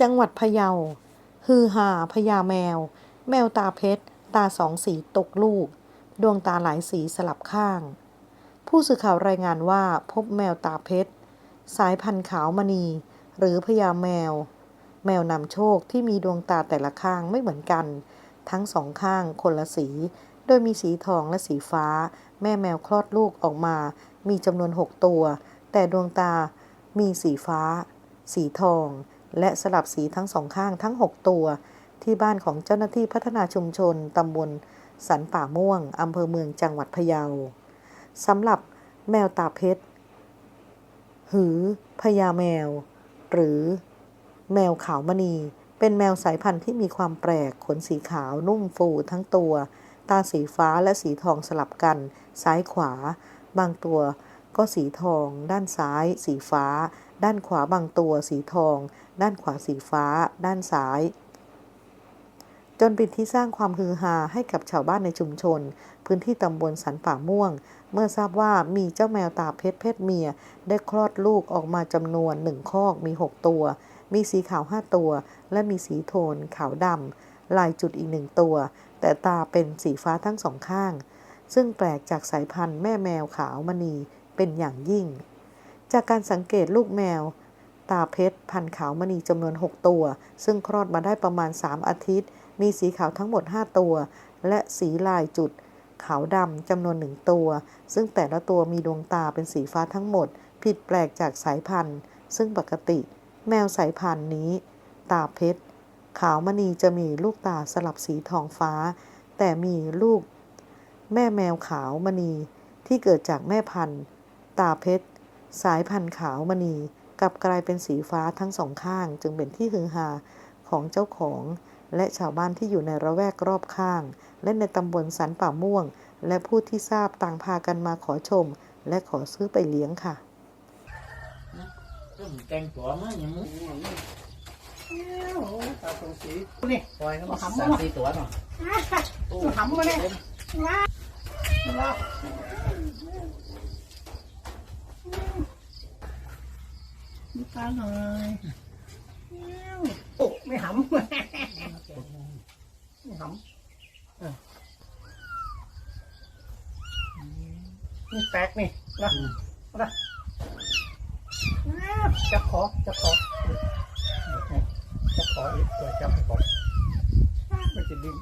จังหวัดพะเยา ฮือฮาพญาแมว แมวตาเพชร ตาสองสีตกลูก ดวงตาหลายสีสลับข้าง ผู้สื่อข่าวรายงานว่าพบแมวตาเพชร สายพันธุ์ขาวมณี หรือพญาแมว แมวนำโชคที่มีดวงตาแต่ละข้างไม่เหมือนกัน ทั้งสองข้างคนละสี โดยมีสีทองและสีฟ้า แม่แมวคลอดลูกออกมา มีจำนวน6ตัว แต่ดวงตามีสีฟ้า สีทอง และสลับสีทั้งสองข้างทั้ง 6 ตัว ที่บ้านของเจ้าหน้าที่พัฒนาชุมชนตำบลสันป่าม่วงอำเภอเมืองจังหวัดพะเยาสำหรับแมวตาเพชร หือพญาแมว หรือแมวขาวมณี เป็นแมวสายพันธุ์ที่มีความแปลก ขนสีขาวนุ่มฟูทั้งตัว ตาสีฟ้าและสีทองสลับกัน ซ้ายขวา บางตัว ก็สีทอง ด้านซ้าย สีฟ้า ด้านขวาบางตัวสีทอง ด้านขวาสีฟ้า ด้านซ้าย จนเป็นที่สร้างความฮือฮาให้กับชาวบ้านในชุมชน พื้นที่ตำบลสันป่าม่วง เมื่อทราบว่ามีเจ้าแมวตาเพชรเพศเมีย ได้คลอดลูกออกมาจำนวนหนึ่งคอกมี 6 ตัว มีสีขาว 5 ตัว และมีสีโทน ขาวดำลายจุดอีกหนึ่งตัว แต่ตาเป็นสีฟ้าทั้งสองข้างซึ่งแปลกจากสายพันธุ์แม่แมวขาวมณี เป็นอย่างยิ่ง จากการสังเกตลูกแมว ตาเพชรพันขาวมณีจำนวน 6 ตัว ซึ่งคลอดมาได้ประมาณ 3 อาทิตย์ มีสีขาวทั้งหมด 5 ตัว และสีลายจุด ขาวดำจำนวนหนึ่งตัว ซึ่งแต่ละตัวมีดวงตาเป็นสีฟ้าทั้งหมด ผิดแปลกจากสายพันธุ์ ซึ่งปกติ แมวสายพันธุ์นี้ ตาเพชรขาวมณีจะมีลูกตาสลับสีทองฟ้า แต่มีลูก แม่แมวขาวมณีที่เกิดจากแม่พันธุ์ ตาเพชร สายพันธุ์ขาวมณีกลับกลายเป็นสีฟ้าทั้งสองข้าง จึงเป็นที่ฮือฮาของเจ้าของ และชาวบ้านที่อยู่ในระแวกรอบข้าง และในตำบลสันป่าม่วง และผู้ที่ทราบต่างพากันมาขอชม และขอซื้อไปเลี้ยงค่ะก็มึงแต่งตัวมาอย่างมึงตาตรงสีนี่ปล่อยแล้วมาหำสามมาสี่ตัวเนาะหำมาเนี่ยว้าว มีตาหน่อยโอ้ไม่หำไม่หำนี่แตกนี่นะนะจับคอจับคอจับคออีกตัวจับคอมันจะดึง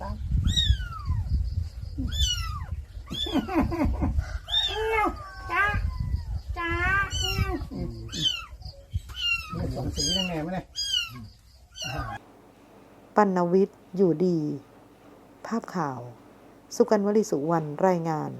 ตาม จ้าจ้า ไม่สองสียังไงมั้ยเนี่ย ปัณวิทย์อยู่ดี ภาพข่าว สุกันวลีสุวรรณรายงาน